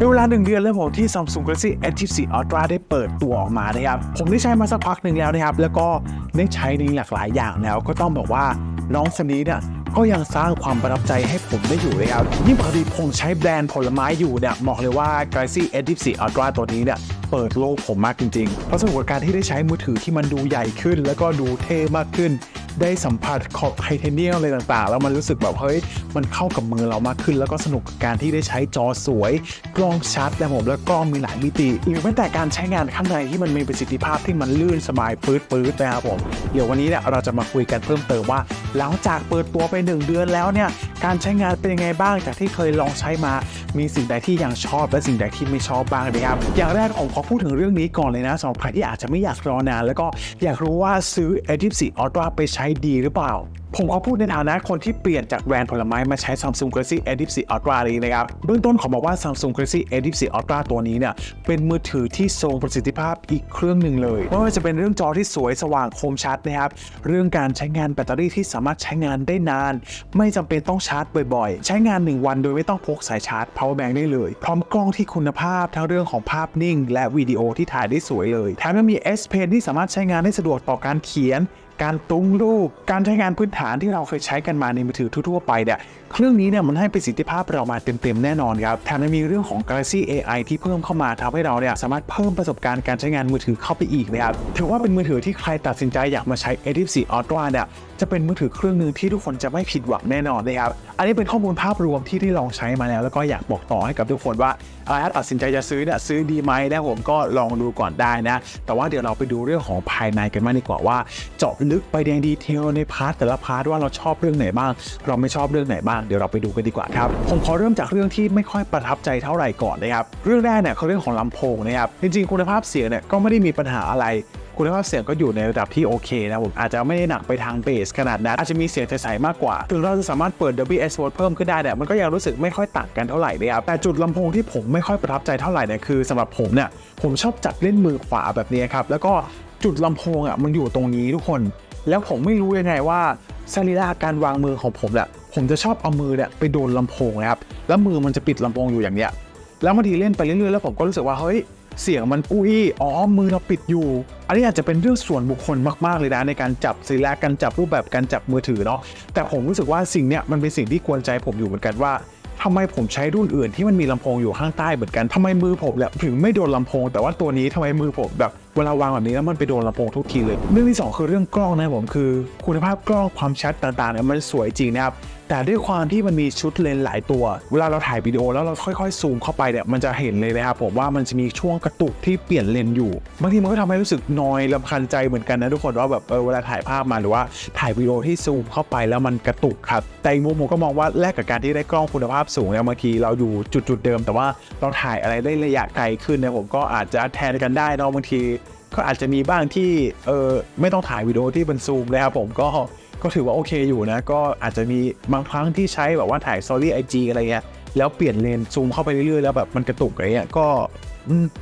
ในเวลาหนึ่งเดือนแล้วผมที่ Samsung Galaxy S24 Ultra ได้เปิดตัวออกมานะครับ ผมได้ใช้มาสักพักหนึ่งแล้วนะครับ แล้วก็ได้ใช้ในหลากหลายอย่างแล้ว ก็ต้องบอกว่าน้องสนี้เนี่ยก็ยังสร้างความประทับใจให้ผมได้อยู่เลยครับ ยิ่งปกติผมใช้แบรนด์ผลไม้อยู่เนี่ยบอกเลยว่า Galaxy S24 Ultra ตัวนี้เนี่ยเปิดโลกผมมากจริงๆ เพราะสนุกกับการที่ได้ใช้มือถือที่มันดูใหญ่ขึ้น แล้วก็ดูเท่มากขึ้น ได้สัมผัสขอบไทเทเนียมอะไรต่างๆ แล้วมันรู้สึกแบบเฮ้ยมันเข้ากับมือเรามากขึ้น แล้วก็สนุกกับการที่ได้ใช้จอสวย กล้องชัดนะผมแล้วกล้องมีหลายมิติหรือแม้แต่การใช้งานข้างในที่มันมีประสิทธิภาพที่มันลื่นสบายปื๊ดปื๊ดนะครับผมเดี๋ยววันนี้เนี่ยเราจะมาคุยกันเพิ่มเติมว่าหลังจากเปิดตัวไป 1 เดือนแล้วเนี่ย การใช้งานเป็นยังไงบ้างจากที่เคยลองใช้มา มีสิ่งใดที่ยังชอบ และสิ่งใดที่ไม่ชอบบ้างนะครับ อย่างแรกผมขอพูดถึงเรื่องนี้ก่อนเลยนะสำหรับใครที่อาจจะไม่อยากรอนาน แล้วก็อยากรู้ว่าซื้อ A24 Ultra ไปใช้ดีหรือเปล่า ผมขอพูดในฐานะคนที่เปลี่ยนจากแบรนด์ผลไม้มาใช้ Samsung Galaxy A24 Ultra นี้นะครับ เบื้องต้นขอบอกว่า Samsung Galaxy A24 Ultra ตัวนี้เนี่ย เป็นมือถือที่ทรงประสิทธิภาพอีกเครื่องหนึ่งเลย ไม่ว่าจะเป็นเรื่องจอที่สวยสว่างคมชัดนะครับ เรื่องการใช้งานแบตเตอรี่ที่สามารถใช้งานได้นาน ไม่จำเป็นต้องชาร์จบ่อยๆ ใช้งาน 1 วันโดยไม่ต้องพกสายชาร์จ power bank ได้เลย พร้อมกล้องที่คุณภาพทั้งเรื่องของภาพนิ่ง และวิดีโอที่ถ่ายได้สวยเลย แถมยังมี S Pen ที่สามารถใช้งานได้สะดวกต่อการเขียน การตุ้งลูก การใช้งานพื้นฐานที่เราเคยใช้กันมาในมือถือทั่วๆไปเนี่ยเครื่องนี้เนี่ยมันให้ประสิทธิภาพเรามาเต็มๆแน่นอนครับแถมยังมีเรื่องของ Galaxy AI ที่เพิ่มเข้ามาทำให้เราเนี่ยสามารถเพิ่มประสบการณ์การใช้งานมือถือเข้าไปอีกนะครับถือว่าเป็นมือถือที่ใครตัดสินใจอยากมาใช้ A14 Ultra เนี่ย จะเป็นมือถือเครื่องหนึ่งที่ทุกคนจะไม่ผิดหวังแน่นอนนะครับอันนี้เป็นข้อมูลภาพรวมที่ได้ลองใช้มาแล้ว แล้วก็อยากบอกต่อให้กับทุกคนว่าอาถ้าตัดสินใจจะซื้อเนี่ยซื้อดีไหมนะผมก็ลองดูก่อนได้นะ แต่ว่าเดี๋ยวเราไปดูเรื่องของภายในกันมากดีกว่าว่า เจาะลึกไปในดีเทลในพาร์ทแต่ละพาร์ทว่าเราชอบเรื่องไหนบ้าง เราไม่ชอบเรื่องไหนบ้างเดี๋ยวเราไปดูกันดีกว่าครับผมขอเริ่มจากเรื่องที่ไม่ค่อยประทับใจเท่าไหร่ก่อนนะครับเรื่องแรกเนี่ยคือเรื่องของลำโพงนะครับจริงๆคุณภาพเสียงเนี่ยก็ไม่ได้มีปัญหาอะไร คุณภาพเสียงก็อยู่ในระดับที่โอเคนะผมอาจจะไม่ได้หนักไปทางเบสขนาดนั้นอาจจะมีเสียงใสๆมากกว่า ถึงเราจะสามารถเปิด WS Voice เพิ่มขึ้นได้เนี่ยมันก็ยังรู้สึกไม่ค่อยต่างกันเท่าไหร่เลยครับแต่จุดลำโพงที่ผมไม่ค่อยประทับใจเท่าไหร่เนี่ยคือสำหรับผมเนี่ยผมชอบจัดเล่นมือขวาแบบนี้ครับแล้วก็จุดลำโพงอะมันอยู่ตรงนี้ทุกคน แล้วผมไม่รู้ยังไงว่าสรีระการวางมือของผมเนี่ยผมจะชอบเอามือเนี่ยไปโดนลำโพงนะครับแล้วมือมันจะปิดลำโพงอยู่อย่างเนี้ยแล้วบางทีเล่นไปเรื่อยๆแล้วผมก็รู้สึกว่าเฮ้ย เสียงมันอุ้ยอ๋อ มือเราปิดอยู่ อันนี้อาจจะเป็นเรื่องส่วนบุคคลมาก ๆ เลยนะ ในการจับสีแลกการจับรูปแบบการจับมือถือเนาะ แต่ผมรู้สึกว่าสิ่งเนี้ยมันเป็นสิ่งที่กวนใจผมอยู่เหมือนกันว่าทำไมผมใช้รุ่นอื่นที่มันมีลำโพงอยู่ข้างใต้เหมือนกันทำไมมือผมเนี่ยถึงไม่โดนลำโพง แต่ว่าตัวนี้ทำไมมือผมแบบเวลาวางแบบนี้แล้วมันไปโดนลำโพงทุกทีเลย เรื่องที่สองคือเรื่องกล้องนะผมคือ คุณภาพกล้องความชัดต่างๆเนี่ยมันสวยจริงนะครับ แต่ด้วยความที่มันมีชุดเลนส์หลายตัว เวลาเราถ่ายวิดีโอแล้วเราค่อยๆซูมเข้าไปเนี่ยมันจะเห็นเลยนะครับผมว่ามันจะมีช่วงกระตุกที่เปลี่ยนเลนส์อยู่บางทีมันก็ทำให้รู้สึกนอยลำคันใจเหมือนกันนะทุกคนว่าแบบเออเวลาถ่ายภาพมาหรือว่าถ่ายวิดีโอที่ซูมเข้าไปแล้วมันกระตุกครับแต่อีกมุมผมก็มองว่าแลกกับการที่ได้กล้องคุณภาพสูงเนี่ยบางทีเราอยู่จุดๆเดิม แต่ว่าเราถ่ายอะไรได้ระยะไกลขึ้นเนี่ยผมก็อาจจะแทนกันได้นะบางทีก็อาจจะมีบ้างที่เออไม่ต้องถ่ายวิดีโอที่เป็นซูมเลยครับผมก็ ก็ถือว่าโอเคอยู่นะ ก็อาจจะมีบางครั้งที่ใช้แบบว่าถ่ายสตอรี่ไอจีอะไรเงี้ยแล้วเปลี่ยนเลนซูมเข้าไปเรื่อยๆแล้วแบบมันกระตุกอะไรเงี้ยก็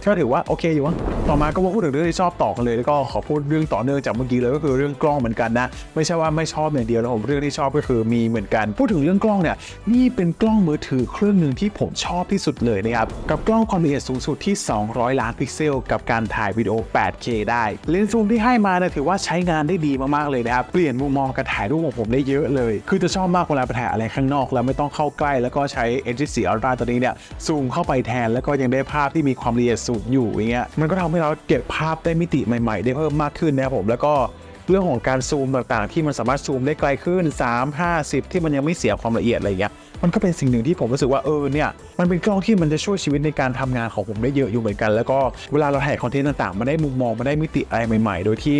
ก็ถือว่าโอเคอยู่วะต่อมาก็มาพูดถึงเรื่องที่ชอบต่อกันเลย แล้วก็ขอพูดเรื่องต่อเนื่องจากเมื่อกี้เลยก็คือเรื่องกล้องเหมือนกันนะ ไม่ใช่ว่าไม่ชอบอย่างเดียวแล้วผมเรื่องที่ชอบก็คือมีเหมือนกัน พูดถึงเรื่องกล้องเนี่ยนี่เป็นกล้องมือถือเครื่องหนึ่งที่ผมชอบที่สุดเลยนะครับ กับกล้องความละเอียดสูงสุดที่ 200 ล้านพิกเซล กับการถ่ายวิดีโอ 8K ได้เลนส์ซูมที่ให้มาเนี่ยถือว่าใช้งานได้ดีมากๆเลยนะครับเปลี่ยนมุมมองการถ่ายรูปของผมได้เยอะเลย คือจะชอบมากเวลาไปถ่ายอะไรข้างนอก แล้วไม่ต้องเข้าใกล้ แล้วก็ใช้ H4 Ultra ตัวนี้เนี่ยซูมเข้าไปแทนแล้วก็ยังได้ภาพที่มีความความละเอียดสูงอยู่อย่างเงี้ยมันก็ทำให้เราเก็บภาพได้มิติใหม่ๆ ได้เพิ่มมากขึ้นนะครับผมแล้วก็เรื่องของการซูมต่างๆ ที่มันสามารถซูมได้ไกลขึ้น 3 5 10 ที่มันยังไม่เสียความละเอียดอะไรเงี้ยมันก็เป็นสิ่งหนึ่งที่ผมรู้สึกว่าเออเนี่ยมันเป็นกล้องที่มันจะช่วยชีวิตในการทำงานของผมได้เยอะอยู่เหมือนกัน แล้วก็เวลาเราถ่ายคอนเทนต์ต่างๆมันได้มุมมองมันได้มิติอะไรใหม่ ๆ โดยที่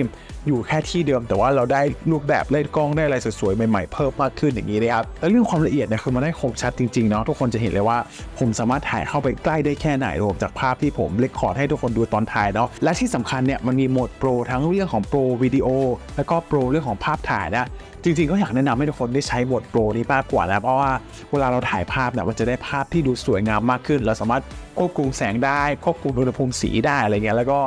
อยู่แค่ที่เดิม แต่ว่าเราได้รูปแบบเล่นกล้องได้อะไรสวยๆใหม่ๆเพิ่มมากขึ้นอย่างนี้นะครับแล้วเรื่องความละเอียดเนี่ยคือมันได้คมชัดจริงๆเนาะทุกคนจะเห็นเลยว่า ผมสามารถถ่ายเข้าไปใกล้ได้แค่ไหนรวมจากภาพที่ผมเลคคอร์ดให้ทุกคนดูตอนถ่ายเนาะและที่สำคัญเนี่ยมันมีโหมดโปรทั้งเรื่องของโปรวิดีโอแล้วก็โปรเรื่องของภาพถ่ายนะจริงๆก็อยากแนะนำให้ทุกคนได้ใช้โหมดโปรนี้มากกว่านะเพราะว่าเวลาเราถ่ายภาพเนี่ยมันจะได้ภาพที่ดูสวยงามมากขึ้น เราสามารถควบคุมแสงได้ควบคุมอุณหภูมิสีได้อะไรเงี้ยแล้วก็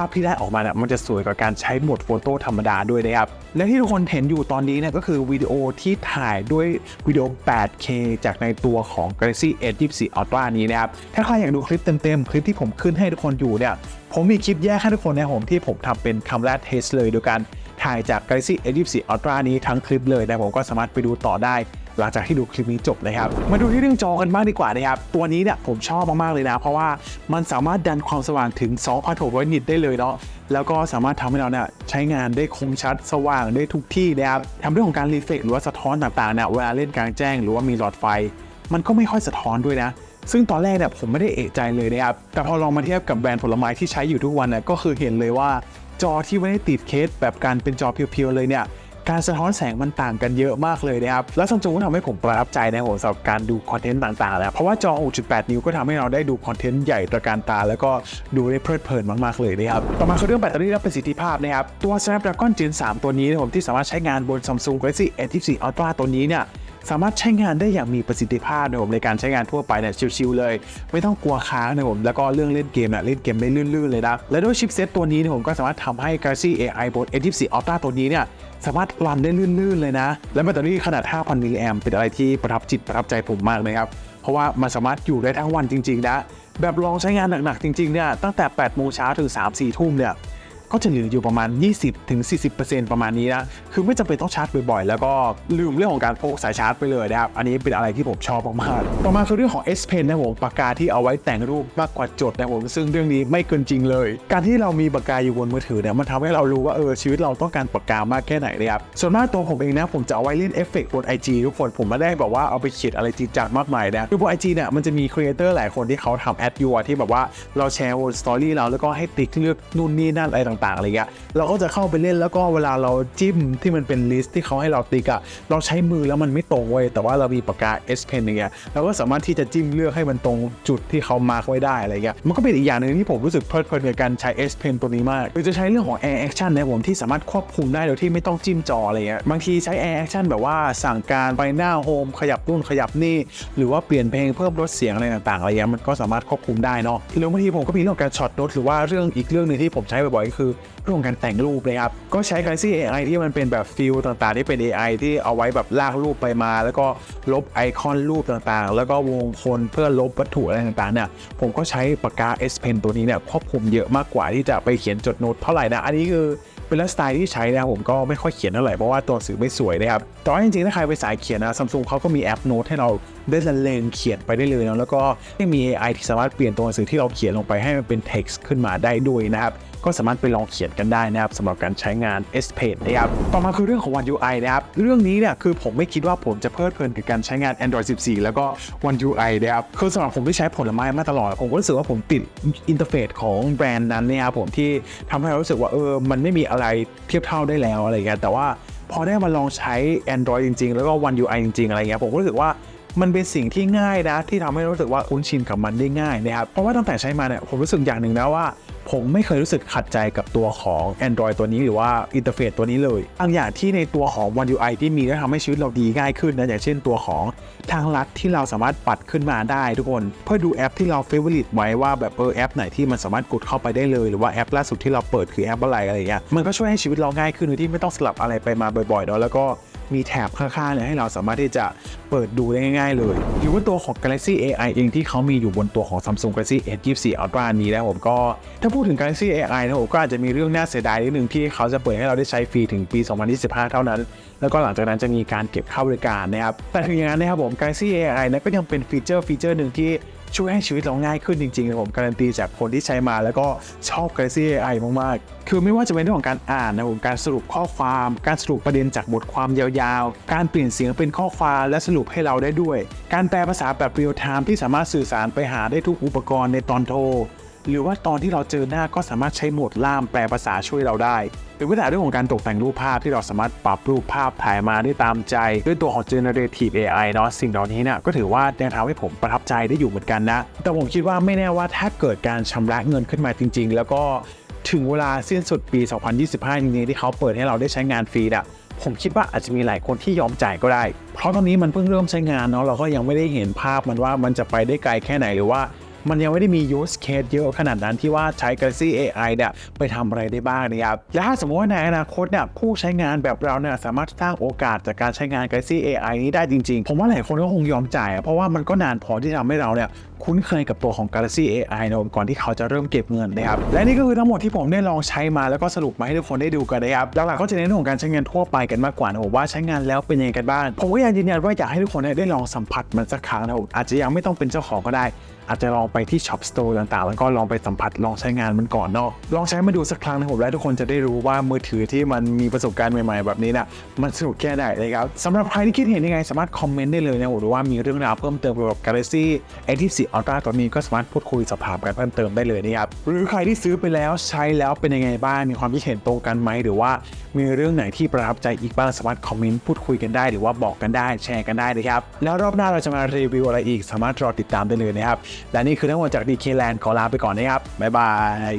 าพที่ได้ออกมาเนี่ยมันจะสวยกว่าการใช้โหมดโฟโต้ธรรมดาด้วยนะครับ และที่ทุกคนเห็นอยู่ตอนนี้เนี่ยก็คือวิดีโอที่ถ่ายด้วยวิดีโอ 8K จากในตัวของ Galaxy S24 Ultra นี้นะครับ ถ้าใครอยากดูคลิปเต็มๆ คลิปที่ผมขึ้นให้ทุกคนอยู่เนี่ยผมมีคลิปแยกให้ทุกคนนะผมที่ผมทำเป็นคำแรกเทสเลยโดยการถ่ายจาก Galaxy S24 Ultra นี้ทั้งคลิปเลยนะผมก็สามารถไปดูต่อได้ หลังจากที่ดูคลิปนี้จบนะครับ มาดูที่เรื่องจอกันบ้างดีกว่านะครับ ตัวนี้เนี่ยผมชอบมากๆเลยนะ เพราะว่ามันสามารถดันความสว่างถึง 2,600 นิตได้เลยเนาะแล้วก็สามารถทำให้เราเนี่ยใช้งานได้คมชัดสว่างได้ทุกที่นะครับทำเรื่องของการรีเฟกหรือว่าสะท้อนต่างๆเนี่ยเวลาเล่นกลางแจ้งหรือว่ามีหลอดไฟ มันก็ไม่ค่อยสะท้อนด้วยนะซึ่งตอนแรกเนี่ยผมไม่ได้เอะใจเลยนะครับ แต่พอลองมาเทียบกับแบรนด์ผลไม้ที่ใช้อยู่ทุกวันเนี่ยก็คือเห็นเลยว่า จอที่ไม่ได้ติดเคสแบบการเป็นจอเพียวๆเลยเนี่ย การสะท้อนแสงมันต่างกันเยอะมากเลยนะครับและซัมซุงก็ทำให้ผมประทับใจนะครับผมสำหรับการดูคอนเทนต์ต่างๆแล้วเพราะว่าจอ 6.8 นิ้วก็ทำให้เราได้ดูคอนเทนต์ใหญ่ตระการตา แล้วก็ดูได้เพลิดเพลินมากๆเลยนะครับต่อมาคือเรื่องแบตเตอรี่และประสิทธิภาพนะครับตัว Snapdragon Gen 3 ตัวนี้นะครับผมที่สามารถใช้งานบน Samsung Galaxy S24 Ultra ตัวนี้เนี่ย สามารถใช้งานได้อย่างมีประสิทธิภาพนะผมในการใช้งานทั่วไปเนี่ยชิวๆเลย ไม่ต้องกลัวค้างนะผมแล้วก็เรื่องเล่นเกมเนี่ยเล่นเกมได้ลื่นๆเลยนะและด้วยชิปเซตตัวนี้นะผมก็สามารถทำให้ Galaxy AI บน S24 Ultra ตัวนี้เนี่ยสามารถรันได้ลื่นๆเลยนะ และแบตเตอรี่ขนาด 5,000 มิลลิแอมเป็นอะไรที่ประทับจิตประทับใจผมมากนะครับ เพราะว่ามันสามารถอยู่ได้ทั้งวันจริงๆนะแบบลองใช้งานหนักๆจริงๆเนี่ยตั้งแต่8โมงเช้าถึง3-4ทุ่มเนี่ย ก็จะเหลืออยู่ประมาณ 20-40%ประมาณนี้นะ คือไม่จำเป็นต้องชาร์จบ่อยๆ แล้วก็ลืมเรื่องของการพกสายชาร์จไปเลยนะครับ อันนี้เป็นอะไรที่ผมชอบมากๆ ต่อมาคือเรื่องของ S Pen นะผมปากกาที่เอาไว้แต่งรูปมากกว่าจดนะผม ซึ่งเรื่องนี้ไม่เกินจริงเลย การที่เรามีปากกาอยู่บนมือถือเนี่ย มันทำให้เรารู้ว่าเออชีวิตเราต้องการปากกามากแค่ไหนเลยครับ ส่วนมากตัวผมเองนะผมจะเอาไว้เล่นเอฟเฟกต์บน IG ทุกคน ผมไม่ได้แบบว่าเอาไปเขียนอะไรจริงจังมากมายนะคือบน IG เนี่ยมันจะมีครีเอเตอร์หลายคนที่เขาทำแอดยูที่แบบว่าเราแชร์บนสตอรี่เราแล้วก็ให้ติ๊กเลือกนู่นนี่นั่นอะไรต่างๆอะไรเงี้ยเราก็จะเข้าไปเล่นแล้วก็เวลาเราจิ้มที่มันเป็นลิสต์ที่เขาให้เราติ๊กอะเราใช้มือแล้วมันไม่ตรงเว้ยแต่ว่าเรามีปากกา S Pen อย่างเงี้ยเราก็สามารถที่จะจิ้มเลือกให้มันตรงจุดที่เขามาร์คไว้ได้อะไรเงี้ยมันก็เป็นอีกอย่างหนึ่งที่ผมรู้สึกเพลิดเพลินกับการใช้ S Pen ตัวนี้มากหรือจะใช้เรื่องของ Air Action นะผมที่สามารถควบคุมได้โดยที่ไม่ต้องจิ้มจออะไรเงี้ยบางทีใช้ Air Action แบบว่าสั่งการไปหน้าโฮมขยับนู่นขยับนี่ หรือว่าเปลี่ยนเพลงเพิ่มลดเสียงอะไรต่างๆอะไรเงี้ยมันก็สามารถควบคุมได้เนาะหรือบางทีผมก็มีเรื่องการช็อตโน้ตหรือว่าเรื่องอีกเรื่องหนึ่งที่ผมใช้บ่อยๆคือเรื่องของการแต่งรูปเลยครับ ก็ใช้ Galaxy AI ที่มันเป็นแบบฟิลต่างๆ ที่เป็น AI ที่เอาไว้แบบลากรูปไปมา แล้วก็ลบไอคอนรูปต่างๆ แล้วก็วงคนเพื่อลบวัตถุอะไรต่างๆเนี่ยผมก็ใช้ปากกา S Pen ตัวนี้เนี่ยควบคุมเยอะมากกว่าที่จะไปเขียนจดโน้ตเท่าไหร่นะ อันนี้คือเป็นลฟ์สไตล์ที่ใช้นะครับผมก็ไม่ค่อยเขียนเท่าไหร่เพราะว่าตัวสื่อไม่สวยนะครับแต่ว่าจริงๆถ้าใครไปสายเขียนนะซัมซุงเขาก็มีแอปโน้ตให้เรา ได้ละเลงเขียนไปได้เลยนะแล้วก็ยังมี AI ที่สามารถเปลี่ยนตัวหนังสือที่เราเขียนลงไปให้มันเป็น text ขึ้นมาได้ด้วยนะครับก็สามารถไปลองเขียนกันได้นะครับสำหรับการใช้งาน S Pen นะครับต่อมาคือเรื่องของ One UI นะครับเรื่องนี้เนี่ยคือผมไม่คิดว่าผมจะเพลิดเพลินกับการใช้งาน Android 14 แล้วก็ One UI นะครับคือสำหรับผมที่ใช้ผลไม้มาตลอด ผมก็รู้สึกว่าผมติดอินเทอร์เฟซของแบรนด์นั้นเนี่ยครับผมที่ทำให้เรารู้สึกว่าเออมันไม่มีอะไรเทียบเท่าได้แล้วอะไรเงี้ยแต่ว่าพอได้มาลองใช้ Android จริง ๆ แล้วก็ One UI จริง ๆ อะไรเงี้ยผมก็รู้สึกว่า มันเป็นสิ่งที่ง่ายนะ ที่ทำให้รู้สึกว่าคุ้นชินกับมันได้ง่ายนะครับเพราะว่าตั้งแต่ใช้มาเนี่ยผมรู้สึกอย่างหนึ่งนะว่า ผมไม่เคยรู้สึกขัดใจกับตัวของ Android ตัวนี้หรือว่าอินเทอร์เฟซตัวนี้เลยบางอย่างที่ในตัวของ One UI ที่มีได้ทำให้ชีวิตเราดีง่ายขึ้นนะอย่างเช่นตัวของทางลัดที่เราสามารถปัดขึ้นมาได้ทุกคนเพื่อดูแอปที่เราเฟเวอร์ลิตไว้ว่าแบบเออแอปไหนที่มันสามารถกดเข้าไปได้เลย หรือว่าแอปล่าสุดที่เราเปิดคือแอปอะไรอะไรเงี้ยมันก็ช่วยให้ชีวิตเราง่ายขึ้นโดยที่ไม่ต้องสลับอะไรไปมาบ่อยๆเนาะแล้วก็ มีแถบข้างๆเนี่ยให้เราสามารถที่จะเปิดดูได้ง่ายๆเลย หรือว่าตัวของ Galaxy AI เองที่เขามีอยู่บนตัวของ Samsung Galaxy S24 Ultra นี้นะผมก็ถ้าพูดถึง Galaxy AI นะผมก็อาจจะมีเรื่องน่าเสียดายนิดนึงที่เขาจะเปิดให้เราได้ใช้ฟรีถึงปี 2025 เท่านั้น แล้วก็หลังจากนั้นจะมีการเก็บค่าบริการนะครับแต่ถึงอย่างนั้นนะครับผม Galaxy AI นะก็ยังเป็นฟีเจอร์ฟีเจอร์หนึ่งที่ ช่วยให้ชีวิตเราง่ายขึ้นจริงๆนะผมการันตีจากคนที่ใช้มาแล้วก็ชอบ Galaxy AI มากๆ คือไม่ว่าจะเป็นเรื่องของการอ่านนะผมการสรุปข้อความ การสรุปประเด็นจากบทความยาวๆ การเปลี่ยนเสียงเป็นข้อความและสรุปให้เราได้ด้วย การแปลภาษาแบบเรียลไทม์ที่สามารถสื่อสารไปหาได้ทุกอุปกรณ์ในตอนโทร หรือว่าตอนที่เราเจอหน้าก็สามารถใช้โหมดล่ามแปลภาษาช่วยเราได้หรือว่าแต่เรื่องของการตกแต่งรูปภาพที่เราสามารถปรับรูปภาพถ่ายมาได้ตามใจ ด้วยตัวของ generative AI เนาะสิ่งเหล่านี้เนี่ยก็ถือว่ายังทำให้ผมประทับใจได้อยู่เหมือนกันนะ แต่ผมคิดว่าไม่แน่ว่าถ้าเกิดการชำระเงินขึ้นมาจริง ๆ แล้วก็ถึงเวลาสิ้นสุดปี 2025 จริงๆที่เขาเปิดให้เราได้ใช้งานฟรีอะผมคิดว่าอาจจะมีหลายคนที่ยอมจ่ายก็ได้ เพราะตอนนี้มันเพิ่งเริ่มใช้งานเนาะเราก็ยังไม่ได้เห็นภาพมันว่ามันจะไปได้ไกลแค่ไหนหรือว่า มันยังไม่ได้มี use case เยอะขนาดนั้นที่ว่าใช้ Galaxy AI เนี่ยไปทำอะไรได้บ้างนะครับและถ้าสมมติว่าในอนาคตเนี่ยผู้ใช้งานแบบเราเนี่ยสามารถสร้างโอกาสจากการใช้งาน Galaxy AI นี้ได้จริงๆ ผมว่าหลายคนก็คงยอมจ่ายอะเพราะว่ามันก็นานพอที่ทำให้เราเนี่ย คุ้นเคยกับตัวของ Galaxy AI นะก่อนที่เขาจะเริ่มเก็บเงินนะครับและนี่ก็คือทั้งหมดที่ผมได้ลองใช้มาแล้วก็สรุปมาให้ทุกคนได้ดูกันนะครับหลักๆก็จะเน้นเรื่องของการใช้งานทั่วไปกันมากกว่านะผมว่าใช้งานแล้วเป็นยังไงกันบ้างผมก็ยังยืนยันว่าอยากให้ทุกคนได้ลองสัมผัสมันสักครั้งนะผมอาจจะยังไม่ต้องเป็นเจ้าของก็ได้อาจจะลองไปที่ช็อปสโตร์ต่างๆ แล้วก็ลองไปสัมผัสลองใช้งานมันก่อนเนาะลองใช้มาดูสักครั้งนะผมและทุกคนจะได้รู้ว่ามือถือที่มันมีประสบการณ์ใหม่ๆ แบบนี้นะมันสนุกแค่ไหนนะครับสำหรับใครที่คิดเห็นยังไงสามารถคอมเมนต์ได้เลยนะหรือว่ามีเรื่องราวเพิ่มเติมเกี่ยวกับ Galaxy A24 อัลตร้าตัวนี้ก็สามารถพูดคุยสอบถามกันเพิ่มเติมได้เลยนะครับหรือใครที่ซื้อไปแล้วใช้แล้วเป็นยังไงบ้างมีความคิดเห็นตรงกันไหมหรือว่ามีเรื่องไหนที่ประทับใจอีกบ้างสามารถคอมเมนต์พูดคุยกันได้ หรือว่าบอกกันได้แชร์กันได้นะครับแล้วรอบหน้าเราจะมารีวิวอะไรอีกสามารถรอติดตามได้เลยนะครับและนี่คือทั้งหมดจากดีเคแลนด์ขอลาไปก่อนนะครับบ๊ายบาย